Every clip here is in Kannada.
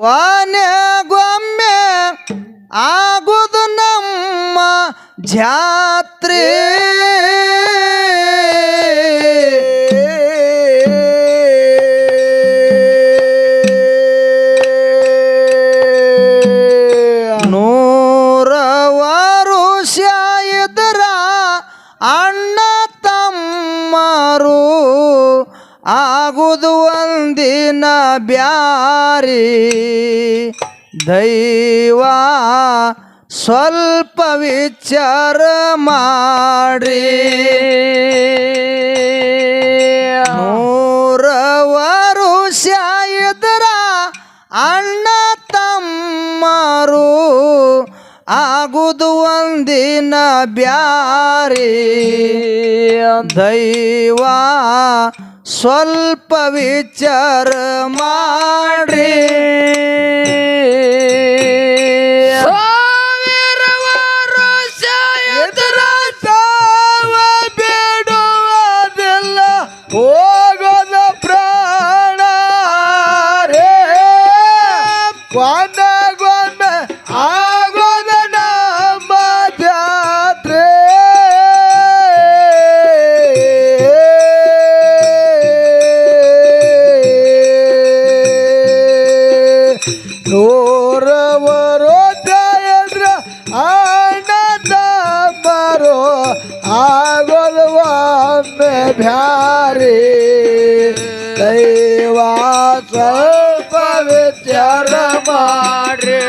ವಾನೆಗೊಮ್ಮೆ ಆಗುದು ನಮ್ಮ ಜಾತ್ರೆ. ಅಣ್ಣ ಆಗುದು ಒಂದಿನ ಬ್ಯಾರಿ ದೈವ ಸ್ವಲ್ಪ ವಿಚಾರ ಮಾಡಿ ನೂರ ವರುಷ ಅಣ್ಣ ತಮ್ಮರು ಆಗುದು ಒಂದಿನ ಬ್ಯಾರಿ. ದೈವ ಸ್ವಲ್ಪ ವಿಚಾರ ಮಾಡ್ರಿ. ಮರೋ ಆಗೋದು ಒಮ್ಮೆ ಬ್ಯಾರಿ? ದೈವ ಸ್ವಲ್ಪ ವಿಚಾರ ಮಾಡ್ರಿ.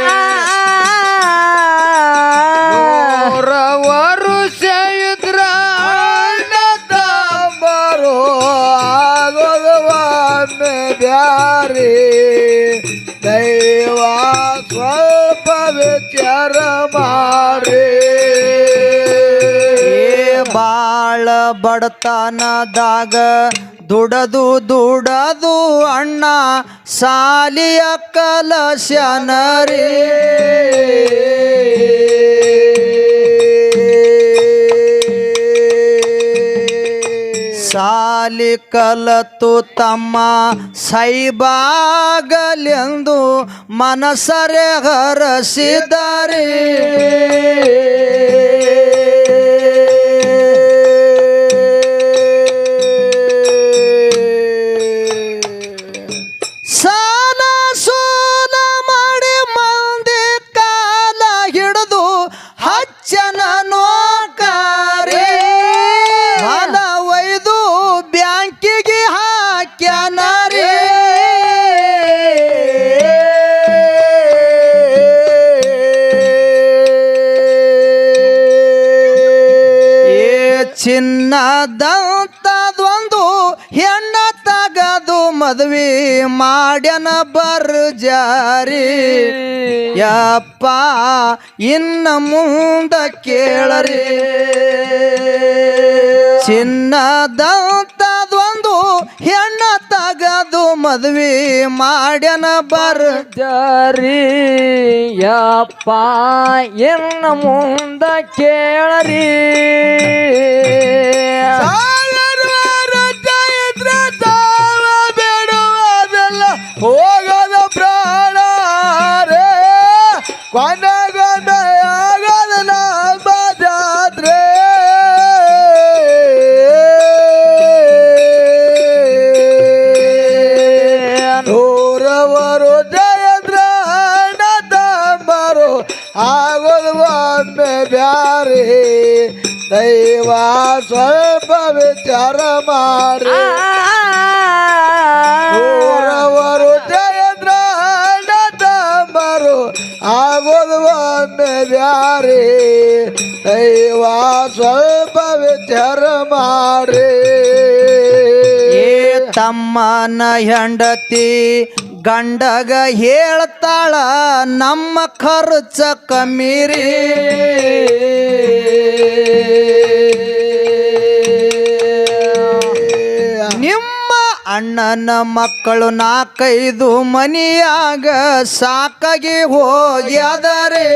ಬ್ಯಾರಿ? ಸ್ವಲ್ಪ ವಿಚಾರ ಮಾಡಿ ಬಾಳ ಬಡತನದಾಗ ದುಡದು ದುಡದು ಅಣ್ಣ ಸಾಲಿಯ ಕಲಶನರಿ ಸಾಲಿ ಕಲತು ತಮ್ಮ ಸೈಬಾಗಲೆಂದು ಮನಸರೆ ಹರಸಿದರೆ ಮದ್ವಿ ಮಾಡ್ಯನ ಬರ್ಜಾರಿ. ಯಪ್ಪ, ಇನ್ನ ಮುಂದ ಕೇಳರಿ. ಚಿನ್ನದಂತದೊಂದು ಹೆಣ್ಣ ತಗದು ಮದ್ವಿ ಮಾಡ್ಯನ ಬರ್ ಜಾರಿ ಯಪ್ಪ, ಇನ್ನ ಮುಂದ ಕೇಳರಿ. Quando ಒಮ್ಮೆ ಬ್ಯಾರಿ. ದೈವ ಸ್ವಲ್ಪ ವಿಚಾರ ಮಾಡಿ ತಮ್ಮನ ಹೆಂಡತಿ ಗಂಡಗ ಹೇಳ್ತಾಳ ನಮ್ಮ ಖರ್ಚ ಕಮ್ಮೀರಿ. ಅಣ್ಣನ ಮಕ್ಕಳು ನಾಲ್ಕೈದು ಮನಿಯಾಗ ಸಾಕಾಗಿ ಹೋಗ್ಯದರೆ.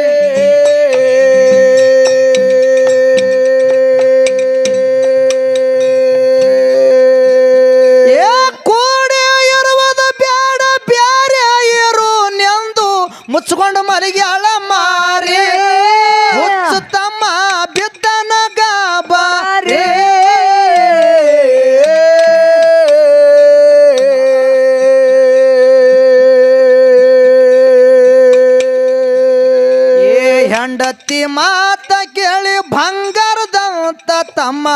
ಹೆಂಡತಿ ಮಾತ ಕೇಳಿ ಬಂಗಾರದಂತ ತಮ್ಮ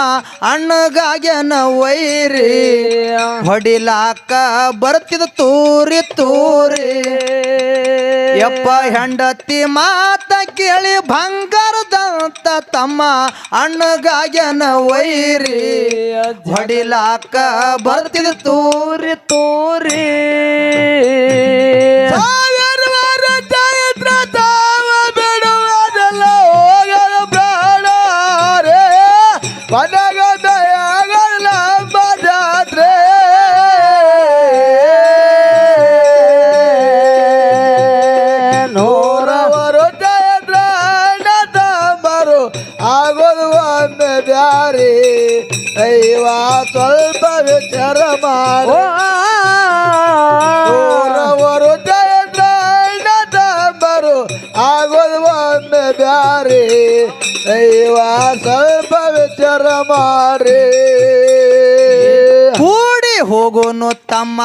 ಅಣ್ಣಗಾಗ್ಯನ ವೈರಿ ಹೊಡಿಲಾಕ ಬರ್ತಿದ ತೂರಿ ತೂರಿ. ಯಪ್ಪ ಹೆಂಡತಿ ಮಾತ ಕೇಳಿ ಬಂಗಾರದಂತ ತಮ್ಮ ಅಣ್ಣಗಾಗ್ಯನ ವೈರಿ ಹೊಡಿಲಾಕ ಬರ್ತಿದ ತೂರಿ ತೂರಿ. ಸಾವಿರವಾರ ಸ್ವಲ್ಪ ವಿಚಾರ ಮಾಡಿ ಜಯಂಬರು ಆಗೋದು ಒಂದು ಬ್ಯಾರಿ ದೈವ ಸ್ವಲ್ಪ ವಿಚಾರ ಮಾಡಿ ಕೂಡಿ ಹೋಗೋನು ತಮ್ಮ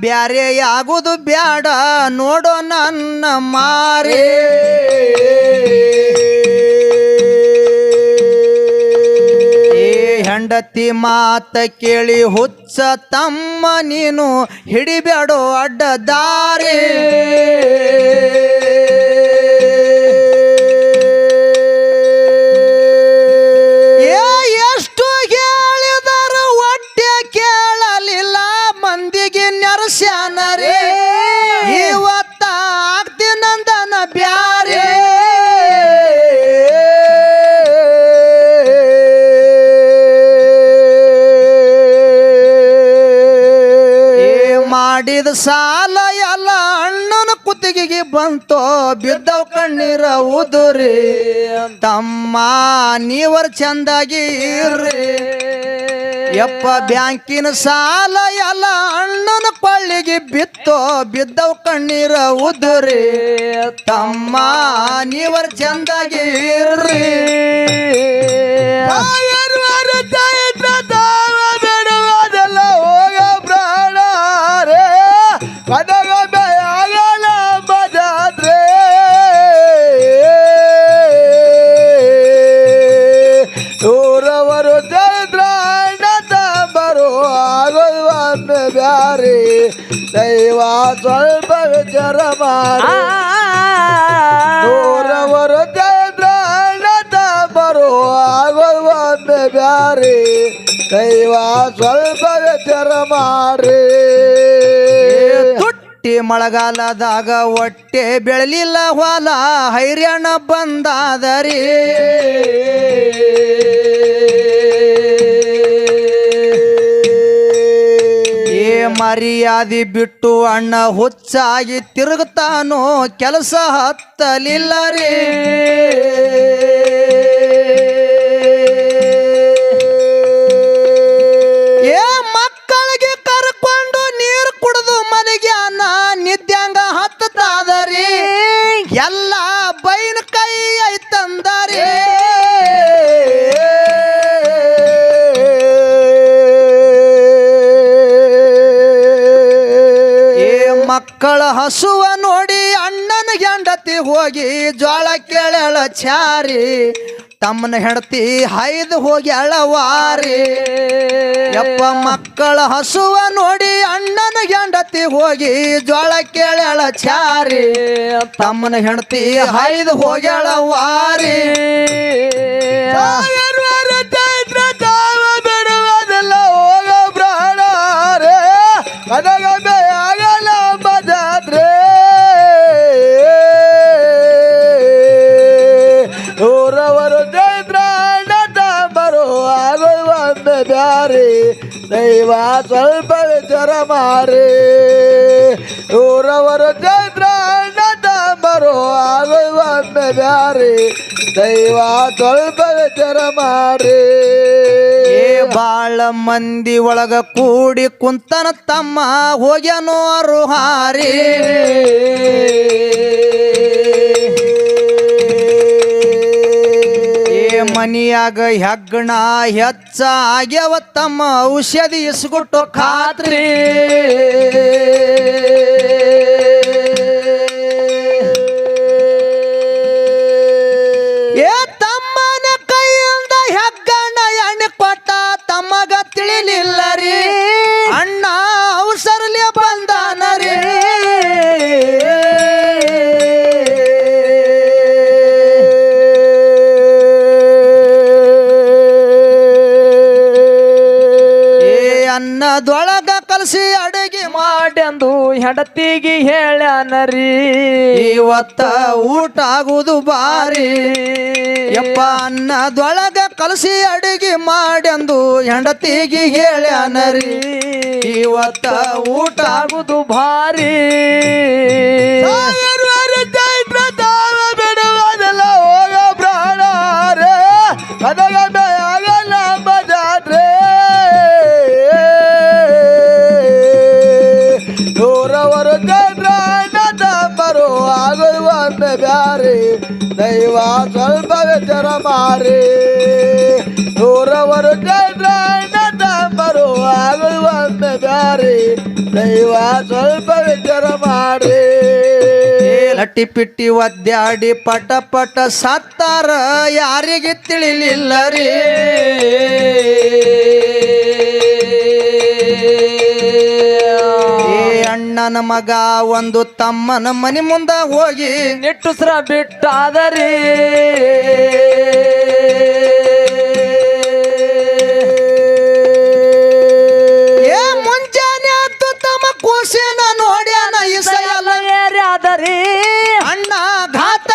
ಬ್ಯಾರೆ ಆಗುದು ಬ್ಯಾಡ ನೋಡೋ ನನ್ನ ಮಾರಿ ಹೆಂಡತಿ ಮಾತ ಕೇಳಿ ಹುಚ್ಚ ತಮ್ಮ ನೀನು ಹಿಡಿಬೇಡೋ ಅಡ್ಡ ದಾರಿ ಬಂತೋ ಬಿದ್ದವ್ ಕಣ್ಣೀರ ಉದುರಿ, ತಮ್ಮ ನೀವರ್ ಚಂದಾಗಿ ಇರ್ರಿ. ಯಪ್ಪ ಬ್ಯಾಂಕಿನ ಸಾಲ ಎಲ್ಲ ಅಣ್ಣನ ಪಳ್ಳಿಗೆ ಬಿತ್ತೋ, ಬಿದ್ದವ್ ಕಣ್ಣೀರ ಉದುರಿ, ತಮ್ಮ ನೀವರ್ ಚಂದಾಗಿ ಇರ್ರಿ. ದೈವ ಸ್ವಲ್ಪ ವಿಚಾರ ಮಾಡಿ ನೂರವರು ಬರು ಒಮ್ಮೆ ಬ್ಯಾರಿ. ದೈವ ಸ್ವಲ್ಪ ವಿಚಾರ ಮಾಡಿ ತುಟ್ಟಿ ಮಳೆಗಾಲದಾಗ ಹೊಟ್ಟೆ ಬೆಳಲಿಲ್ಲ ಹೊಲ ಹೈರಾಣ ಬಂದಾದರಿ. ಮರ್ಯಾದೆ ಬಿಟ್ಟು ಅಣ್ಣ ಹುಚ್ಚಾಗಿ ತಿರುಗುತ್ತಾನೋ ಕೆಲಸ ಹತ್ತಲಿಲ್ಲ ರೀ. ಏ ಮಕ್ಕಳಿಗೆ ಕರ್ಕೊಂಡು ನೀರು ಕುಡಿದು ಮನೆಗ್ಯಾನ ನಿದ್ಯಾಂಗ ಹತ್ತದಾದರಿ ಎಲ್ಲ ಬೈನ ಕೈ ಐತಂದರಿ ಮಕ್ಕಳ ಹಸುವ ನೋಡಿ ಅಣ್ಣನ ಹೆಂಡತಿ ಹೋಗಿ ಜೋಳ ಕೇಳಳ ಚಾರಿ ತಮ್ಮನ ಹೆಂಡತಿ ಹೈದು ಹೋಗಿ ಅಳವಾರಿ ಯಪ್ಪ ಮಕ್ಕಳ ಹಸುವ ನೋಡಿ ಅಣ್ಣನ ಹೆಂಡತಿ ಹೋಗಿ ಜೋಳ ಕೇಳಳ ಚಾರಿ ತಮ್ಮನ ಹೆಂಡತಿ ಹೈದು ಹೋಗಿ ಅಳವಾರಿ ದೈವ ಸ್ವಲ್ಪ ವಿಚಾರ ಮಾರಿ ನೂರವರು ಚಂದ್ರ ಬರು ಆಗೋದು ಒಮ್ಮೆ ಬ್ಯಾರಿ ದೈವ ಸ್ವಲ್ಪ ವಿಚಾರ ಮಾರಿ ಬಾಳ ಮಂದಿ ಒಳಗ ಕೂಡಿ ಕುಂತನ ತಮ್ಮ ಹೋಗ್ಯನೋರು ಹಾರಿ ಮನಿಯಾಗ ಹೆಗ್ಗಣ ಹೆಚ್ಚ ಆಗ್ಯವ ತಮ್ಮ ಔಷಧಿ ಇಸ್ಕೊಟ್ಟು ಖಾತ್ರಿ. ಅನ್ನದೊಳಗ ಕಲಸಿ ಅಡುಗೆ ಮಾಡೆಂದು ಹೆಂಡತಿಗೆ ಹೇಳ್ಯಾನರಿ. ಇವತ್ತ ಊಟ ಆಗುದು ಬಾರಿ. ಯಪ್ಪ ಅನ್ನದೊಳಗ ಕಲಸಿ ಅಡಿಗೆ ಮಾಡೆಂದು ಹೆಂಡತಿಗೆ ಹೇಳ್ಯಾನರಿ. ಇವತ್ತ ಊಟ ಆಗುದು ಭಾರಿ ವಿಚಾರ ಮಾರಿ ದೂರವರು ಚಂದ್ರನದ ಬರು ಆಗುವಂತೆ ಬ್ಯಾರಿ ದೈವ ಸ್ವಲ್ಪ ವಿಚಾರ ಮಾಡಿ. ಲಟ್ಟಿ ಪಿಟ್ಟಿ ಒದ್ದಾಡಿ ಪಟ ಪಟ ಸತ್ತಾರ, ಯಾರಿಗೆ ತಿಳಿಲಿಲ್ಲ ರೀ ಅಣ್ಣನ ಮಗ ಒಂದು ತಮ್ಮನ ಮನೆ ಮುಂದ ಹೋಗಿ. ನಿಟ್ಟುಸ್ರ ಬಿಟ್ಟಾದರಿ ಏ ಮುಂಜಾನೆ ಹತ್ತು ತಮ್ಮ ಕೂಸಿನ ನೋಡ್ಯಾನ ಇಸಯಲ್ಲ. ಏರ್ಯಾದರಿ ಅಣ್ಣ ಘಾತೈತು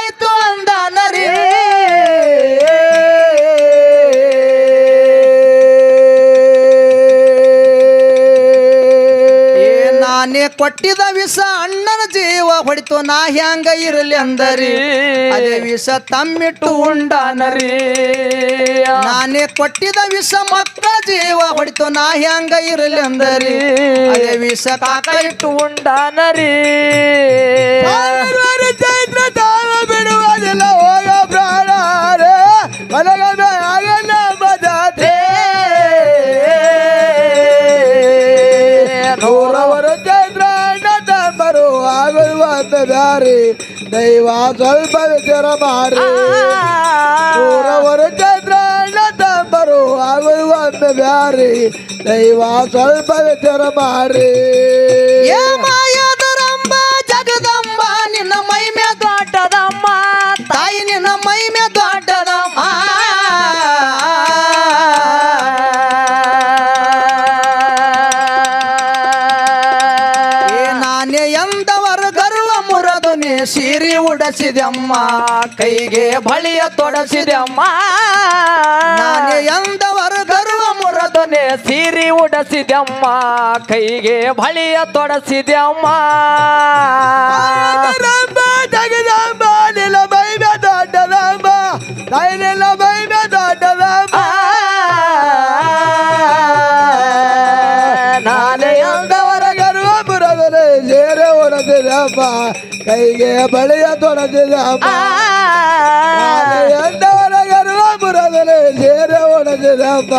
ನಾನೇ ಕೊಟ್ಟಿದ ವಿಷ ಅಣ್ಣನ ಜೀವ ಹೊಡಿತು, ನಾ ಹ್ಯಾಂಗ ಇರಲಿ ಅಂದರಿ? ಅದೇ ವಿಷ ತಮ್ಮಿಟ್ಟು ಉಂಡಾನರಿ. ನಾನೇ ಕೊಟ್ಟಿದ ವಿಷ ಮಕ್ಕ ಜೀವ ಹೊಡಿತು, ನಾ ಹ್ಯಾಂಗ ಇರಲಿ ಅಂದರಿ? ಅದೇ ವಿಷ ಕಾಕ ಇಟ್ಟು ಉಂಡಾನರಿ. ಆಗುವಂತ ಬ್ಯಾರಿ ದೈವ ಸ್ವಲ್ಪ ವಿಚಾರ ಮಾರಿ ನೂರವರು ಚೈತ್ರ ಬರು ಆಗುವಂತ ಬ್ಯಾರಿ ದೈವ ಸೀರಿ ಉಡಸಿದೆಮ್ಮ ಕೈಗೆ ಬಳಿಯ ತೊಡಸಿದೆ ಅಮ್ಮ ನಾನೇ ಎಂದವರು ಗರ್ವ ಮುರದೊನೆ ಸೀರಿ ಉಡಸಿದೆಮ್ಮ, ಕೈಗೆ ಬಳಿಯ ತೊಡಸಿದೆಮ್ಮ. ಜಗದಂಬ ಮೈಮೆ ದೊಡ್ಡದಮ್ಮ ತಾಯಿ ನಿನ್ನ ಮೈಮೆ ದೊಡ್ಡದಮ್ಮ. ನಾನೇ ಎಂದವರ ಗರ್ವ ಮುರದನೆ ಸೇರೆ ಹೊಡೆದಿದೆಮ್ಮ ಕೈಗೆ ಬಳಿಯ ಗರ್ವ ಮುರದನೆ ಸೇರೆ ಹೊಡೆದಿದೆಮ್ಮ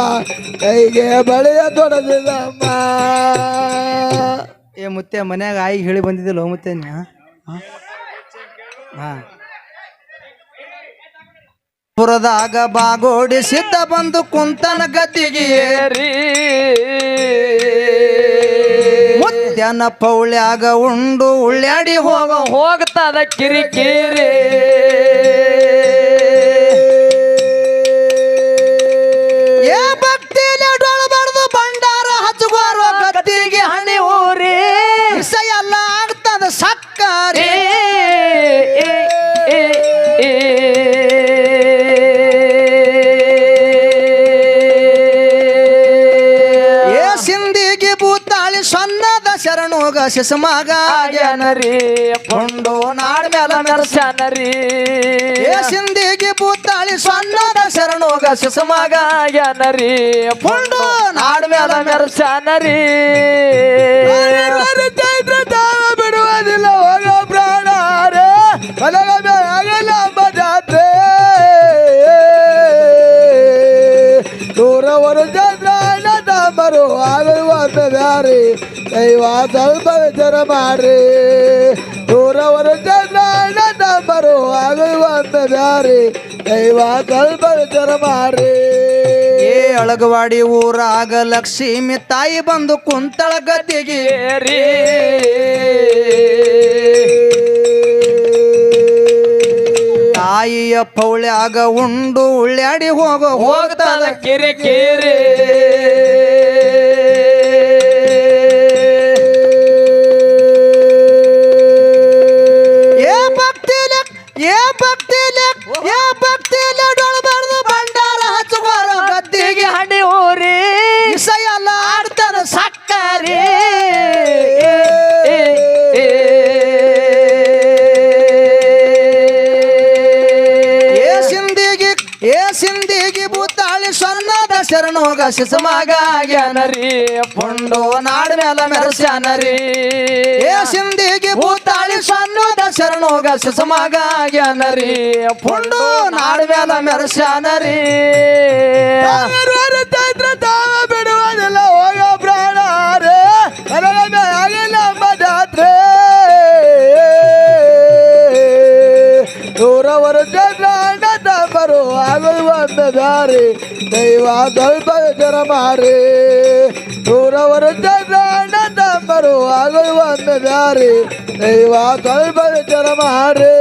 ಕೈಗೆ ಬಳಿಯ ತೊಡದಿದೆಮ್ಮ ಏ ಮುತ್ತೆ ಮನ್ಯಾಗ ಆಯ್ಗೆ ಹೇಳಿ ಬಂದಿದ್ದಿಲ್ಲ ಮುತ್ತೆ ಹಾ ಪುರದಾಗ ಬಾಗೋಡಿ ಸಿದ್ಧ ಬಂದು ಕುಂತನ ಗದ್ದಿಗೆ ಮುತ್ಯನ ಪೌಳ್ಯಾಗ ಉಂಡು ಉಳ್ಳಾಡಿ ಹೋಗ. ಹೋಗ್ತದ ಕಿರಿಕಿರಿ. ಏ ಭಕ್ತಿ ಡೊಳಬಾರ್ದು ಶಿಸಮಾಗ ಆಗ್ಯಾನರಿ ಕೊಂಡು ನಾಡ್ ಮೇಲ ಮೆರಸ ಮೆರ್ಸ್ಯಾನರಿ ಏ ಸಿಂದಿಗೆ ಭೂತಾಳಿ ಸೊನ್ನದ ಶರಣೋಗ ಶಿಸಮಾಗ ಆಗ್ಯಾನರಿ. ಕೊಂಡು ನಾಡ್ ಮೇಲ ಮೆರಸನರಿ ಚೈತ್ರ ತಾವ ಬಿಡುವುದಿಲ್ಲ ಹೋಗೋ ಪ್ರಾಣ ರೇ. ಕನಗಮೆ ಆಗಲ್ಲ ಜಾತ್ರೆ. ದೂರವರು ಚಂದ್ರ ಬರುವ ಬ್ಯಾರಿ. ದೈವ ಸ್ವಲ್ಪ ವಿಚಾರ ಮಾಡ್ರಿ ದೂರವರು ಚಂದ್ರ ಬರು ಆಗುವಂತ ಬ್ಯಾರಿ ದೈವ ಸ್ವಲ್ಪ ವಿಚಾರ ಮಾಡ್ರಿ ಏ ಅಳಗವಾಡಿ ಊರಾಗ ಲಕ್ಷ್ಮಿ ತಾಯಿ ಬಂದು ಕುಂತಳ ಗತಿಗೆ ತಾಯಿಯ ಪೌಳ್ಯಾಗ ಉಂಡು ಉಳ್ಳಾಡಿ ಹೋಗ ಹೋಗ್ತಾನ ಕೆರೆ ಏ ಏ ಭಕ್ತಿ ಏ ಭಕ್ತಿ ಡೊಳಬಾರ್ದು ಭಂಡಾರ ಹಚ್ಚುವಾರ ಗದ್ದಿಗೆ. ಹಣಿ ಊರಿ. ಇಸೆಯಲ್ಲ ಆಡ್ತಾರ ಸಕ್ಕರಿ. ಏ ಸಿಂಧಿಗೆ ಏ ಸಿಂಧಿಗೆ ಭೂತಾಳಿ ಸ್ವರ್ಣದ ಶರಣೋಗ ಶಿಸಮಗ ಆಗ್ಯಾನರಿ ಪುಂಡು ನಾಡ ಮೇಲ ಮೆರೆಸ್ಯಾನರಿ ಏ ಸಿಂಧಿಗೆ ಭೂತ ಶರಣೋಗ ಶಿಸಮಗ ಆಗ್ಯಾನರಿ ಪುಂಡು ನಾಡ್ ಮೇಲ ಮೆರಸ್ಯಾನರಿ. ಆಗುವಂತ ದಾರಿ ದೈವ ಸ್ವಲ್ಪ ವಿಚಾರ ಮಾರಿ ದೂರವರು ಚಂದ್ರ ಅಣ್ಣ ತಮ್ಮರು ಆಗುವಂತ ದಾರಿ ದೈವ ಸ್ವಲ್ಪ ವಿಚಾರ ಮಾರಿ